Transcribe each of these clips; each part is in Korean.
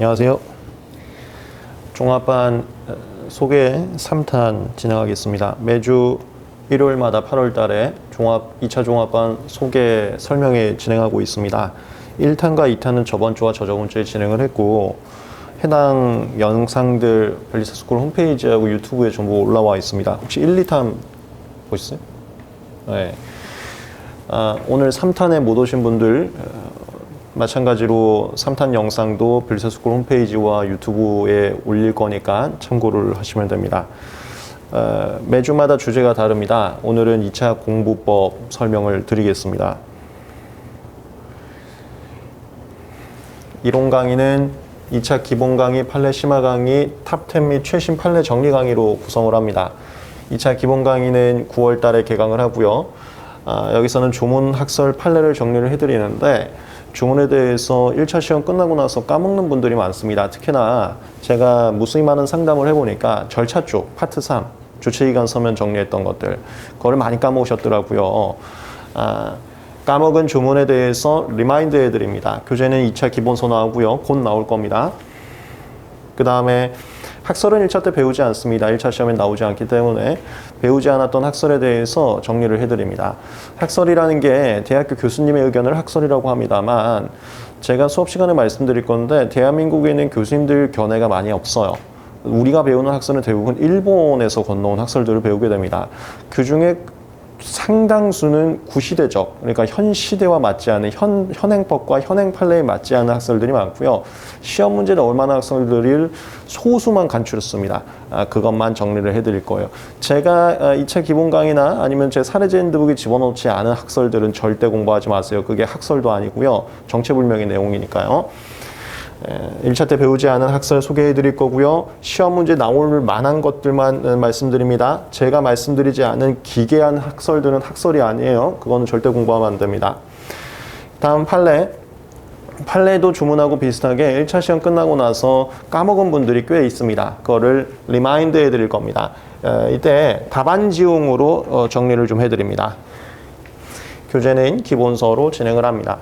안녕하세요. 종합반 어, 소개 3탄 진행하겠습니다. 매주 일요일마다 8월 달에 종합 2차 종합반 소개 설명회 진행하고 있습니다. 1탄과 2탄은 저번 주와 저저번 주에 진행을 했고 해당 영상들 벨리스 스쿨 홈페이지하고 유튜브에 전부 올라와 있습니다. 혹시 1, 2탄 보셨어요? 네. 아, 오늘 3탄에 못 오신 분들 어, 마찬가지로 3탄 영상도 벨리스스쿨 홈페이지와 유튜브에 올릴 거니까 참고를 하시면 됩니다. 어, 매주마다 주제가 다릅니다. 오늘은 2차 공부법 설명을 드리겠습니다. 이론 강의는 2차 기본 강의, 판례 심화 강의, 탑10 및 최신 판례 정리 강의로 구성을 합니다. 2차 기본 강의는 9월 달에 개강을 하고요. 아, 여기서는 조문 학설 판례를 정리를 해드리는데 주문에 대해서 1차 시험 끝나고 나서 까먹는 분들이 많습니다. 특히나 제가 무수히 많은 상담을 해보니까 절차 쪽, 파트 3, 주체기간 서면 정리했던 것들, 그거를 많이 까먹으셨더라고요. 아, 까먹은 주문에 대해서 리마인드 해드립니다. 교재는 2차 기본서 나오고요. 곧 나올 겁니다. 그 다음에 학설은 1차 때 배우지 않습니다. 1차 시험에 나오지 않기 때문에 배우지 않았던 학설에 대해서 정리를 해드립니다. 학설이라는 게 대학교 교수님의 의견을 학설이라고 합니다만 제가 수업 시간에 말씀드릴 건데 대한민국에 있는 교수님들 견해가 많이 없어요. 우리가 배우는 학설은 대부분 일본에서 건너온 학설들을 배우게 됩니다. 그 중에 상당수는 구시대적, 그러니까 현 시대와 맞지 않은 현, 현행법과 현행 판례에 맞지 않은 학설들이 많고요. 시험 문제 나올 만한 학설들을 소수만 간추렸습니다. 아, 그것만 정리를 해드릴 거예요. 제가 아, 2차 기본 강의나 아니면 제 사례제 핸드북에 집어넣지 않은 학설들은 절대 공부하지 마세요. 그게 학설도 아니고요. 정체불명의 내용이니까요. 1차 때 배우지 않은 학설 소개해 드릴 거고요. 시험 문제 나올 만한 것들만 어, 말씀드립니다. 제가 말씀드리지 않은 기괴한 학설들은 학설이 아니에요. 그거는 절대 공부하면 안 됩니다. 다음 판례. 판례도 주문하고 비슷하게 1차 시험 끝나고 나서 까먹은 분들이 꽤 있습니다. 그거를 리마인드 해 드릴 겁니다. 이때 답안 지용으로 어, 정리를 좀 해 드립니다. 교재는 기본서로 진행을 합니다.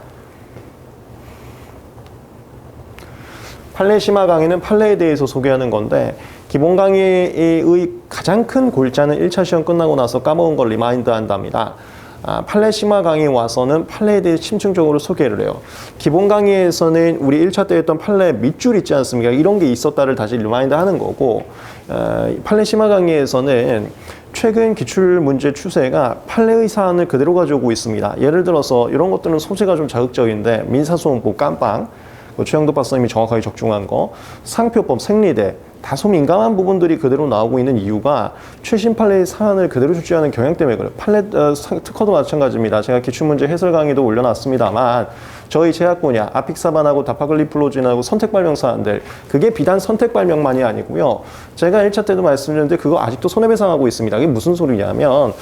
심화 강의는 판례에 대해서 소개하는 건데 기본 강의의 가장 큰 골자는 1차 시험 끝나고 나서 까먹은 걸 리마인드 한답니다. 아, 심화 강의 와서는 판례에 대해 심층적으로 소개를 해요. 기본 강의에서는 우리 1차 때 했던 판례 밑줄 있지 않습니까? 이런 게 있었다를 다시 리마인드 하는 거고 어, 심화 강의에서는 최근 기출 문제 추세가 판례의 사안을 그대로 가져오고 있습니다. 예를 들어서 이런 것들은 소재가 좀 자극적인데 민사소원법 깜빵 그 최영도 박사님이 정확하게 적중한 거, 상표법, 생리대 다소 민감한 부분들이 그대로 나오고 있는 이유가 최신 판례의 사안을 그대로 출제하는 경향 때문에 그래요. 판례 어, 특허도 마찬가지입니다. 제가 기출문제 해설 강의도 올려놨습니다만 저희 제약 분야 아픽사반하고 다파글리플로진하고 선택 발명 사안들 그게 비단 선택 발명만이 아니고요. 제가 1차 때도 말씀드렸는데 그거 아직도 손해배상하고 있습니다. 이게 무슨 소리냐면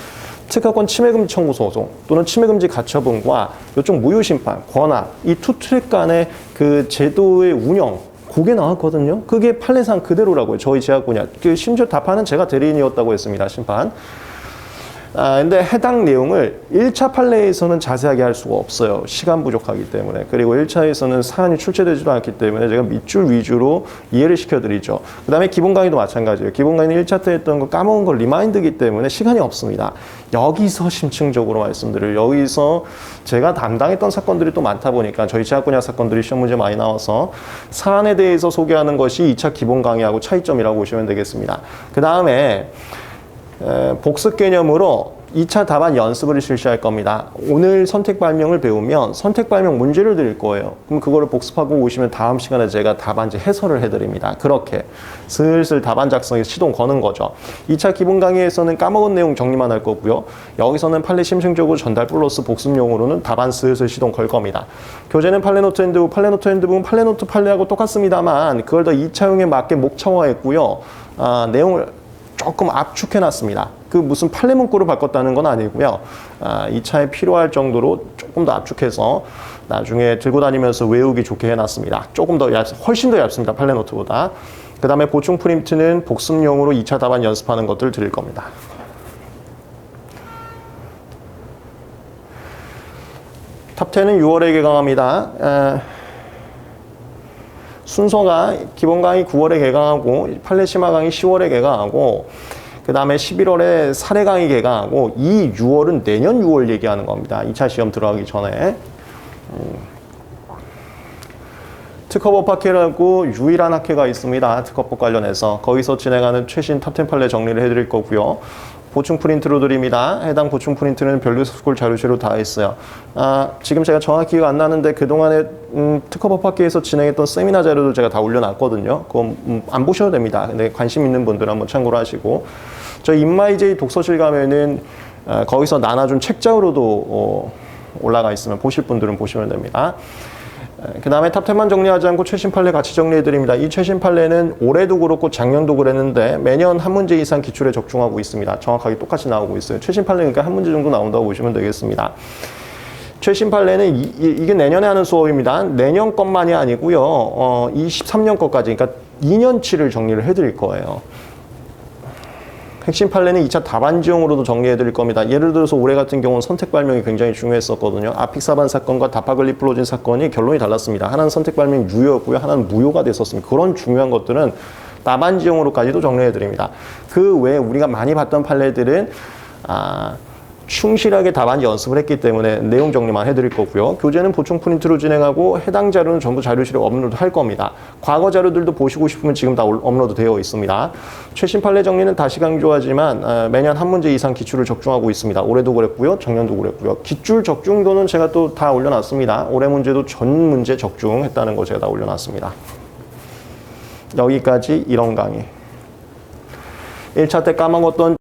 특허권 침해금지 청구 소송 또는 침해금지 가처분과 이쪽 무효심판, 권한 이 투 트랙 간의 그 제도의 운영 그게 나왔거든요. 그게 판례상 그대로라고요. 저희 제약 분야. 그 심지어 답하는 제가 대리인이었다고 했습니다. 심판. 아, 근데 해당 내용을 1차 판례에서는 자세하게 할 수가 없어요. 시간 부족하기 때문에. 그리고 1차에서는 사안이 출제되지도 않기 때문에 제가 밑줄 위주로 이해를 시켜드리죠. 그 다음에 기본 강의도 마찬가지예요. 기본 강의는 1차 때 했던 거 까먹은 걸 리마인드기 때문에 시간이 없습니다. 여기서 심층적으로 말씀드릴 여기서 제가 담당했던 사건들이 또 많다 보니까 저희 제약 분야 사건들이 시험 문제 많이 나와서 사안에 대해서 소개하는 것이 2차 기본 강의하고 차이점이라고 보시면 되겠습니다. 그 다음에 복습 개념으로 2차 답안 연습을 실시할 겁니다. 오늘 선택 발명을 배우면 선택 발명 문제를 드릴 거예요. 그럼 그거를 복습하고 오시면 다음 시간에 제가 답안지 해설을 해드립니다. 그렇게 슬슬 답안 작성에 시동 거는 거죠. 2차 기본 강의에서는 까먹은 내용 정리만 할 거고요. 여기서는 판례 심층적으로 전달 플러스 복습용으로는 답안 슬슬 시동 걸 겁니다. 교재는 판례노트 핸드북, 판례노트 핸드북은 판례노트 판례하고 똑같습니다만 그걸 더 2차용에 맞게 목차화했고요. 아, 내용을 조금 압축해 놨습니다. 그 무슨 판례 문구를 바꿨다는 건 아니고요. 아, 2차에 필요할 정도로 조금 더 압축해서 나중에 들고 다니면서 외우기 좋게 해놨습니다. 조금 더 얇, 훨씬 더 얇습니다. 판례 노트보다. 그 다음에 보충 프린트는 복습용으로 2차 답안 연습하는 것들 드릴 겁니다. 탑10은 6월에 개강합니다. 에... 순서가 기본 강의 9월에 개강하고 심화 강의 10월에 개강하고 그 다음에 11월에 사례 강의 개강하고 이 6월은 내년 6월 얘기하는 겁니다. 2차 시험 들어가기 전에. 특허법 학회라고 유일한 학회가 있습니다. 특허법 관련해서 거기서 진행하는 최신 탑10 판례 정리를 해드릴 거고요. 보충 프린트로 드립니다. 해당 보충 프린트는 별도 스쿨 자료실로 다 있어요. 아, 지금 제가 정확히 기억 안 나는데 그동안에 음, 특허법 학회에서 진행했던 세미나 자료도 제가 다 올려놨거든요. 그건 음, 안 보셔도 됩니다. 근데 관심 있는 분들은 한번 참고를 하시고 저희 인마이제이 독서실 가면은 아, 거기서 나눠준 책자로도 어, 올라가 있으면 보실 분들은 보시면 됩니다. 그 다음에 탑10만 정리하지 않고 최신 판례 같이 정리해드립니다. 이 최신 판례는 올해도 그렇고 작년도 그랬는데 매년 한 문제 이상 기출에 적중하고 있습니다. 정확하게 똑같이 나오고 있어요. 최신 판례니까 한 문제 정도 나온다고 보시면 되겠습니다. 최신 판례는 이, 이- 게 내년에 하는 수업입니다. 내년 것만이 아니고요. 어, 23년 것까지, 그러니까 2년치를 정리를 해드릴 거예요. 핵심 판례는 2차 답안지용으로도 정리해 드릴 겁니다. 예를 들어서 올해 같은 경우는 선택 발명이 굉장히 중요했었거든요. 아픽사반 사건과 다파글리플로진 사건이 결론이 달랐습니다. 하나는 선택 발명이 유효였고요. 하나는 무효가 됐었습니다. 그런 중요한 것들은 답안지용으로까지도 정리해 드립니다. 그 외에 우리가 많이 봤던 판례들은 아, 충실하게 답안지 연습을 했기 때문에 내용 정리만 해드릴 거고요. 교재는 보충 프린트로 진행하고 해당 자료는 전부 자료실에 업로드 할 겁니다. 과거 자료들도 보시고 싶으면 지금 다 올- 업로드 되어 있습니다. 최신 판례 정리는 다시 강조하지만 어, 매년 한 문제 이상 기출을 적중하고 있습니다. 올해도 그랬고요. 작년도 그랬고요. 기출 적중도는 제가 또 다 올려놨습니다. 올해 문제도 전 문제 적중했다는 거 제가 다 올려놨습니다. 여기까지 이런 강의. 1차 때 까먹었던